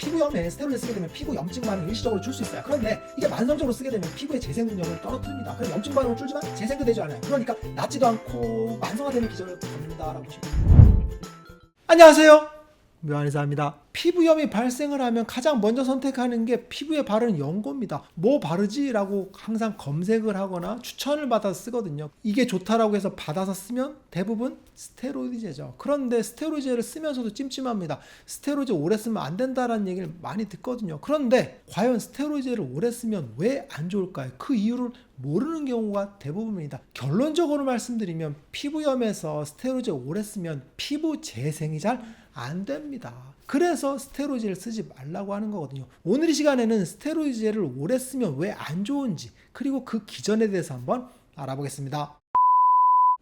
피부염에 스테로이드 쓰게 되면 피부 염증 반응 일시적으로 줄 수 있어요. 그런데 이게 만성적으로 쓰게 되면 피부의 재생 능력을 떨어뜨립니다. 그럼 염증 반응은 줄지만 재생도 되지 않아요. 그러니까 낫지도 않고 만성화되는 기전을 걷는다라고 보시면 돼요. 안녕하세요. 묘한의사입니다. 피부염이 발생을 하면 가장 먼저 선택하는 게 피부에 바르는 연고입니다. 뭐 바르지 라고 항상 검색을 하거나 추천을 받아서 쓰거든요. 이게 좋다라고 해서 받아서 쓰면 대부분 스테로이드제죠. 그런데 스테로이드제를 쓰면서도 찜찜합니다. 스테로이드 오래 쓰면 안 된다라는 얘기를 많이 듣거든요. 그런데 과연 스테로이드제를 오래 쓰면 왜 안 좋을까요? 그 이유를 모르는 경우가 대부분입니다. 결론적으로 말씀드리면 피부염에서 스테로이드 오래 쓰면 피부 재생이 잘 안 됩니다. 그래서 스테로이드를 쓰지 말라고 하는 거거든요. 오늘 이 시간에는 스테로이드를 오래 쓰면 왜 안 좋은지 그리고 그 기전에 대해서 한번 알아보겠습니다.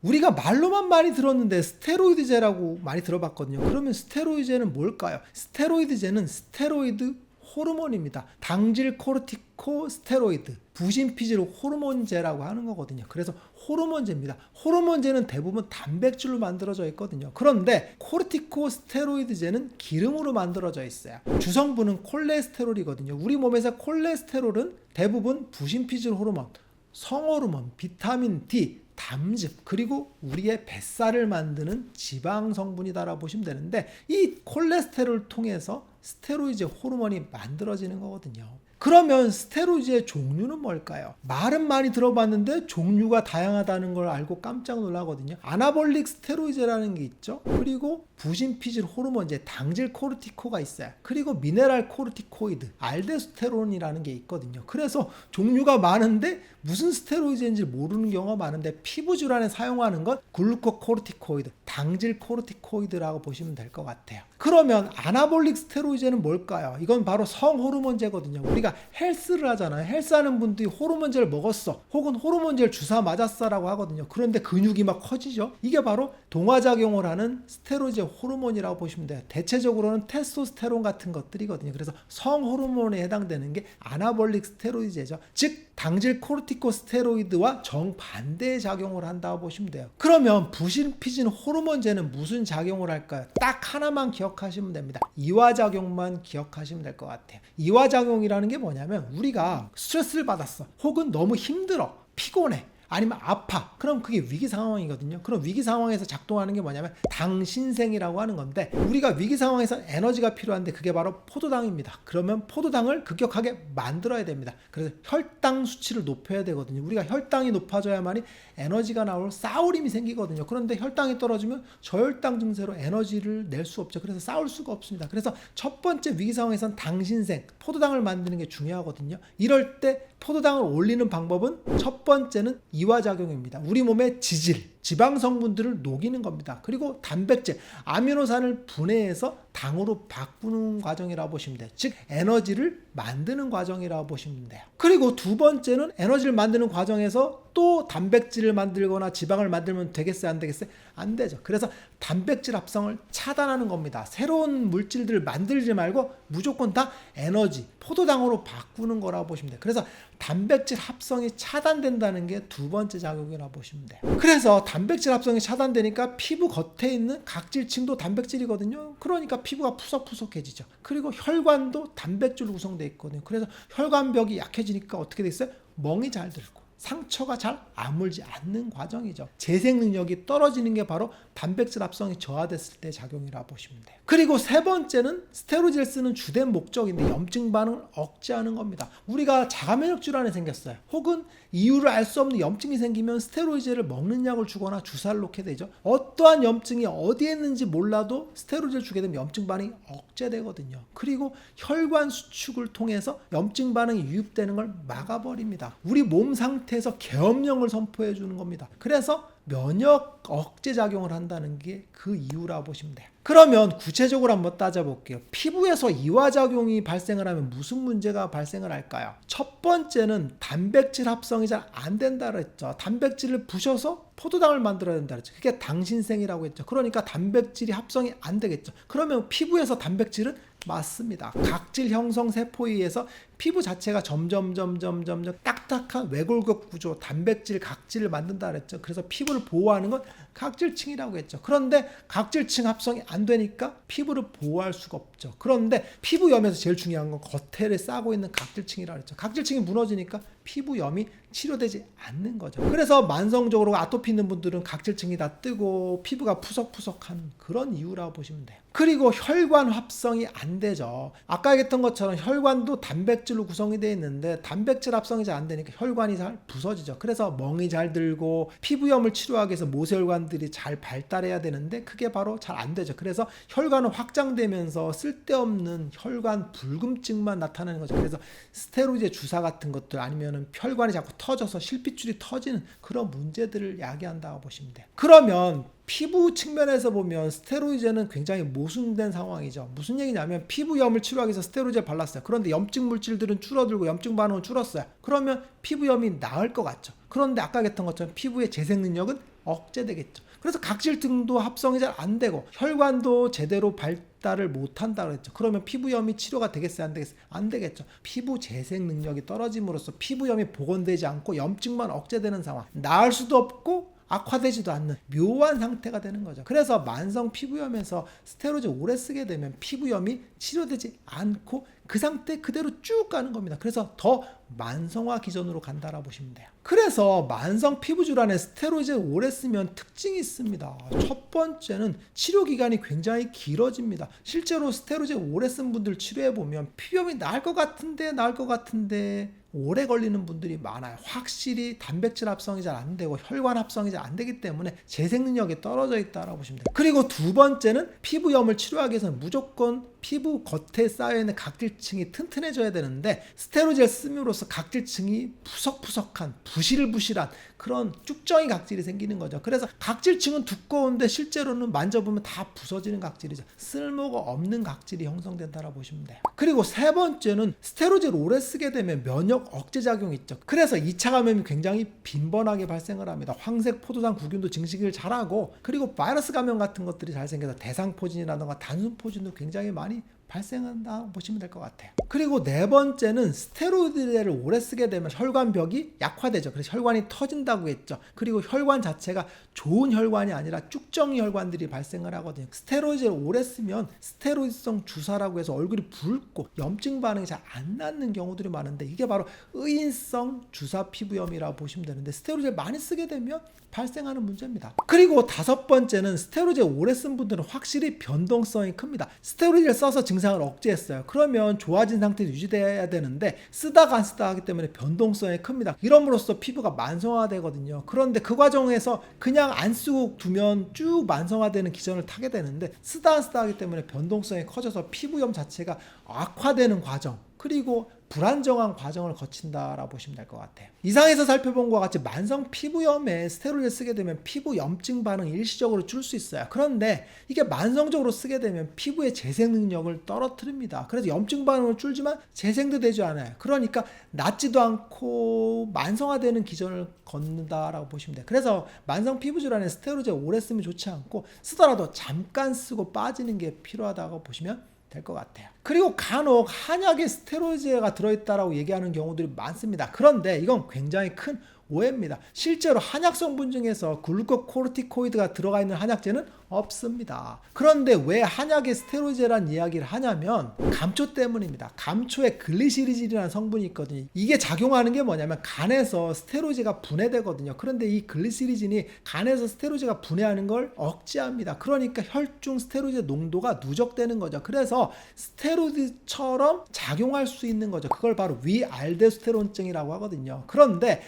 우리가 말로만 많이 들었는데 스테로이드제라고 많이 들어봤거든요. 그러면 스테로이드제는 뭘까요? 스테로이드제는 스테로이드 호르몬입니다. 당질 코르티코 스테로이드, 부신 피질 호르몬제라고 하는 거거든요. 그래서 호르몬제입니다. 호르몬제는 대부분 단백질로 만들어져 있거든요. 그런데 코르티코 스테로이드제는 기름으로 만들어져 있어요. 주성분은 콜레스테롤이거든요. 우리 몸에서 콜레스테롤은 대부분 부신 피질 호르몬, 성호르몬, 비타민 D, 담즙 그리고 우리의 뱃살을 만드는 지방 성분이다라고 보시면 되는데 이 콜레스테롤을 통해서 스테로이드 호르몬이 만들어지는 거거든요. 그러면 스테로이드의 종류는 뭘까요? 말은 많이 들어봤는데 종류가 다양하다는 걸 알고 깜짝 놀라거든요. 아나볼릭 스테로이드라는 게 있죠. 그리고 부신피질 호르몬제 당질 코르티코가 있어요. 그리고 미네랄 코르티코이드, 알데스테론이라는 게 있거든요. 그래서 종류가 많은데 무슨 스테로이드인지 모르는 경우가 많은데 피부 질환에 사용하는 건 글루코 코르티코이드, 당질 코르티코이드라고 보시면 될 것 같아요. 그러면 아나볼릭 스테로이드는 뭘까요? 이건 바로 성호르몬제거든요. 우리가 헬스를 하잖아요. 헬스하는 분들이 호르몬제를 먹었어. 혹은 호르몬제를 주사 맞았어라고 하거든요. 그런데 근육이 막 커지죠. 이게 바로 동화작용을 하는 스테로이드 호르몬이라고 보시면 돼요. 대체적으로는 테스토스테론 같은 것들이거든요. 그래서 성호르몬에 해당되는 게 아나볼릭 스테로이드제죠. 즉 당질 코르티코스테로이드와 정반대의 작용을 한다고 보시면 돼요. 그러면 부신피진 호르몬제는 무슨 작용을 할까요? 딱 하나만 기억 하시면 됩니다. 이화작용만 기억하시면 될 것 같아요. 이화작용이라는 게 뭐냐면 우리가 스트레스를 받았어. 혹은 너무 힘들어. 피곤해. 아니면 아파. 그럼 그게 위기 상황이거든요. 그럼 위기 상황에서 작동하는 게 뭐냐면 당신생이라고 하는 건데 우리가 위기 상황에서 에너지가 필요한데 그게 바로 포도당입니다. 그러면 포도당을 급격하게 만들어야 됩니다. 그래서 혈당 수치를 높여야 되거든요. 우리가 혈당이 높아져야만이 에너지가 나올 싸울 힘이 생기거든요. 그런데 혈당이 떨어지면 저혈당 증세로 에너지를 낼 수 없죠. 그래서 싸울 수가 없습니다. 그래서 첫 번째 위기 상황에선 당신생, 포도당을 만드는 게 중요하거든요. 이럴 때 포도당을 올리는 방법은 첫 번째는 이화작용입니다. 우리 몸의 지질, 지방 성분들을 녹이는 겁니다. 그리고 단백질, 아미노산을 분해해서 당으로 바꾸는 과정이라고 보시면 돼요. 즉 에너지를 만드는 과정이라고 보시면 돼요. 그리고 두 번째는 에너지를 만드는 과정에서 또 단백질을 만들거나 지방을 만들면 되겠어요, 안 되겠어요? 안 되죠. 그래서 단백질 합성을 차단하는 겁니다. 새로운 물질들을 만들지 말고 무조건 다 에너지, 포도당으로 바꾸는 거라고 보시면 돼요. 그래서 단백질 합성이 차단된다는 게 두 번째 작용이라고 보시면 돼요. 그래서 단 백질 합성이 차단되니까 피부 겉에 있는 각질층도 단백질이거든요. 그러니까 피부가 푸석푸석해지죠. 그리고 혈관도 단백질로 구성되어 있거든요. 그래서 혈관벽이 약해지니까 어떻게 됐어요? 멍이 잘 들고 상처가 잘 아물지 않는 과정이죠. 재생 능력이 떨어지는 게 바로 단백질 합성이 저하됐을 때 작용이라 보시면 돼요. 그리고 세 번째는 스테로이드를 쓰는 주된 목적인데 염증 반응을 억제하는 겁니다. 우리가 자가면역 질환이 생겼어요. 혹은 이유를 알 수 없는 염증이 생기면 스테로이드를 먹는 약을 주거나 주사를 놓게 되죠. 어떠한 염증이 어디에 있는지 몰라도 스테로이드를 주게 되면 염증 반응이 억제되거든요. 그리고 혈관 수축을 통해서 염증 반응이 유입되는 걸 막아버립니다. 우리 몸 상태에서 계엄령을 선포해 주는 겁니다. 그래서 면역 억제 작용을 한다는 게 그 이유라 보시면 돼요. 그러면 구체적으로 한번 따져볼게요. 피부에서 이화작용이 발생을 하면 무슨 문제가 발생을 할까요? 첫 번째는 단백질 합성이 잘 안 된다 그랬죠. 단백질을 부셔서 포도당을 만들어야 된다 그랬죠. 그게 당신생이라고 했죠. 그러니까 단백질이 합성이 안 되겠죠. 그러면 피부에서 단백질은 맞습니다. 각질 형성 세포에 의해서 피부 자체가 점점 점점 점점 딱딱한 외골격 구조, 단백질 각질을 만든다 그랬죠. 그래서 피부를 보호하는 건 각질층이라고 했죠. 그런데 각질층 합성이 안 되니까 피부를 보호할 수가 없죠. 그런데 피부염에서 제일 중요한 건 겉에를 싸고 있는 각질층이라 그랬죠. 각질층이 무너지니까 피부염이 치료되지 않는 거죠. 그래서 만성적으로 아토피 있는 분들은 각질층이 다 뜨고 피부가 푸석푸석한 그런 이유라고 보시면 돼요. 그리고 혈관 합성이 안 되죠. 아까 얘기했던 것처럼 혈관도 단백질로 구성이 되어 있는데 단백질 합성이 잘 안 되니까 혈관이 잘 부서지죠. 그래서 멍이 잘 들고 피부염을 치료하기 위해서 모세혈관들이 잘 발달해야 되는데 그게 바로 잘 안 되죠. 그래서 혈관은 확장되면서 쓸데없는 혈관 불금증만 나타나는 거죠. 그래서 스테로이드 주사 같은 것들 아니면 은 혈관이 자꾸 터져서 실핏줄이 터지는 그런 문제들을 야기한다고 보시면 돼요. 그러면 피부 측면에서 보면 스테로이드는 굉장히 모순된 상황이죠. 무슨 얘기냐면 피부염을 치료하기 위해서 스테로이드를 발랐어요. 그런데 염증 물질들은 줄어들고 염증 반응은 줄었어요. 그러면 피부염이 나을 것 같죠. 그런데 아까 했던 것처럼 피부의 재생 능력은 억제되겠죠. 그래서 각질 등도 합성이 잘 안 되고 혈관도 제대로 발달을 못 한다 그랬죠. 그러면 피부염이 치료가 되겠어요? 안 되겠어요? 안 되겠죠. 피부 재생 능력이 떨어짐으로써 피부염이 복원되지 않고 염증만 억제되는 상황. 나을 수도 없고 악화되지도 않는 묘한 상태가 되는 거죠. 그래서 만성 피부염에서 스테로이드 오래 쓰게 되면 피부염이 치료되지 않고 그 상태 그대로 쭉 가는 겁니다. 그래서 더 만성화 기전으로 간다라 보시면 돼요. 그래서 만성 피부 질환에 스테로이드를 오래 쓰면 특징이 있습니다. 첫 번째는 치료 기간이 굉장히 길어집니다. 실제로 스테로이드 오래 쓴 분들 치료해 보면 피부염이 나을 것 같은데 나을 것 같은데 오래 걸리는 분들이 많아요. 확실히 단백질 합성이 잘 안 되고 혈관 합성이 잘 안 되기 때문에 재생 능력이 떨어져 있다라고 보시면 돼요. 그리고 두 번째는 피부염을 치료하기 위해서는 무조건 피부 겉에 쌓여 있는 각질층이 튼튼해져야 되는데 스테로이드를 씀으로써 각질층이 푸석푸석한 부실부실한 그런 쭉정이 각질이 생기는 거죠. 그래서 각질층은 두꺼운데 실제로는 만져보면 다 부서지는 각질이죠. 쓸모가 없는 각질이 형성된다라고 보시면 돼요. 그리고 세 번째는 스테로이드를 오래 쓰게 되면 면역 억제 작용이 있죠. 그래서 2차 감염이 굉장히 빈번하게 발생을 합니다. 황색 포도당 구균도 증식을 잘하고 그리고 바이러스 감염 같은 것들이 잘 생겨서 대상포진이라든가 단순포진도 굉장히 많이 발생한다 보시면 될 것 같아요. 그리고 네 번째는 스테로이드를 오래 쓰게 되면 혈관벽이 약화되죠. 그래서 혈관이 터진다고 했죠. 그리고 혈관 자체가 좋은 혈관이 아니라 쭉정이 혈관들이 발생을 하거든요. 스테로이드를 오래 쓰면 스테로이드성 주사라고 해서 얼굴이 붉고 염증 반응이 잘 안 낫는 경우들이 많은데 이게 바로 의인성 주사 피부염이라고 보시면 되는데 스테로이드를 많이 쓰게 되면 발생하는 문제입니다. 그리고 다섯 번째는 스테로이드 오래 쓴 분들은 확실히 변동성이 큽니다. 스테로이드를 써서 증 상을 억제했어요. 그러면 좋아진 상태에서 유지돼야 되는데 쓰다가 안 쓰다 하기 때문에 변동성이 큽니다. 이럼으로써 피부가 만성화되거든요. 그런데 그 과정에서 그냥 안 쓰고 두면 쭉 만성화되는 기전을 타게 되는데 쓰다 안 쓰다 하기 때문에 변동성이 커져서 피부염 자체가 악화되는 과정 그리고 불안정한 과정을 거친다라고 보시면 될 것 같아요. 이상에서 살펴본 것과 같이 만성 피부염에 스테로이드를 쓰게 되면 피부 염증 반응이 일시적으로 줄 수 있어요. 그런데 이게 만성적으로 쓰게 되면 피부의 재생 능력을 떨어뜨립니다. 그래서 염증 반응을 줄지만 재생도 되지 않아요. 그러니까 낫지도 않고 만성화되는 기전을 걷는다라고 보시면 돼요. 그래서 만성 피부 질환에 스테로이드 오래 쓰면 좋지 않고 쓰더라도 잠깐 쓰고 빠지는 게 필요하다고 보시면 될 것 같아요. 그리고 간혹 한약에 스테로이드가 들어있다라고 얘기하는 경우들이 많습니다. 그런데 이건 굉장히 큰 오해입니다. 실제로 한약 성분 중에서 글루코코르티코이드가 들어가 있는 한약제는 없습니다. 그런데 왜 한약에 스테로이드란 이야기를 하냐면 감초 때문입니다. 감초에 글리시리진이라는 성분이 있거든요. 이게 작용하는 게 뭐냐면 간에서 스테로이드가 분해되거든요. 그런데 이 글리시리진이 간에서 스테로이드가 분해하는 걸 억제합니다. 그러니까 혈중 스테로이드 농도가 누적되는 거죠. 그래서 스테로이드처럼 작용할 수 있는 거죠. 그걸 바로 위알데스테론증이라고 하거든요. 그런데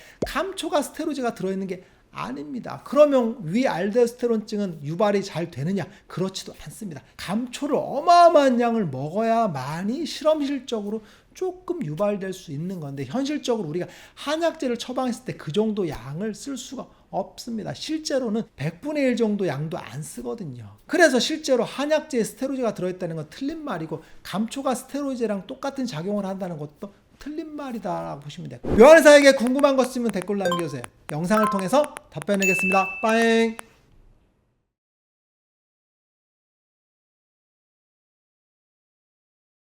감초가 스테로이드가 들어있는 게 아닙니다. 그러면 위알데스테론증은 유발이 잘 되느냐? 그렇지도 않습니다. 감초를 어마어마한 양을 먹어야만이 실험실적으로 조금 유발될 수 있는 건데 현실적으로 우리가 한약제를 처방했을 때 그 정도 양을 쓸 수가 없습니다. 실제로는 100분의 1 정도 양도 안 쓰거든요. 그래서 실제로 한약제에 스테로이드가 들어있다는 건 틀린 말이고 감초가 스테로이드랑 똑같은 작용을 한다는 것도 틀린 말이다라고 보시면 돼요. 요한의사에게 궁금한 것 있으면 댓글 남겨주세요. 영상을 통해서 답변하겠습니다. 빠잉!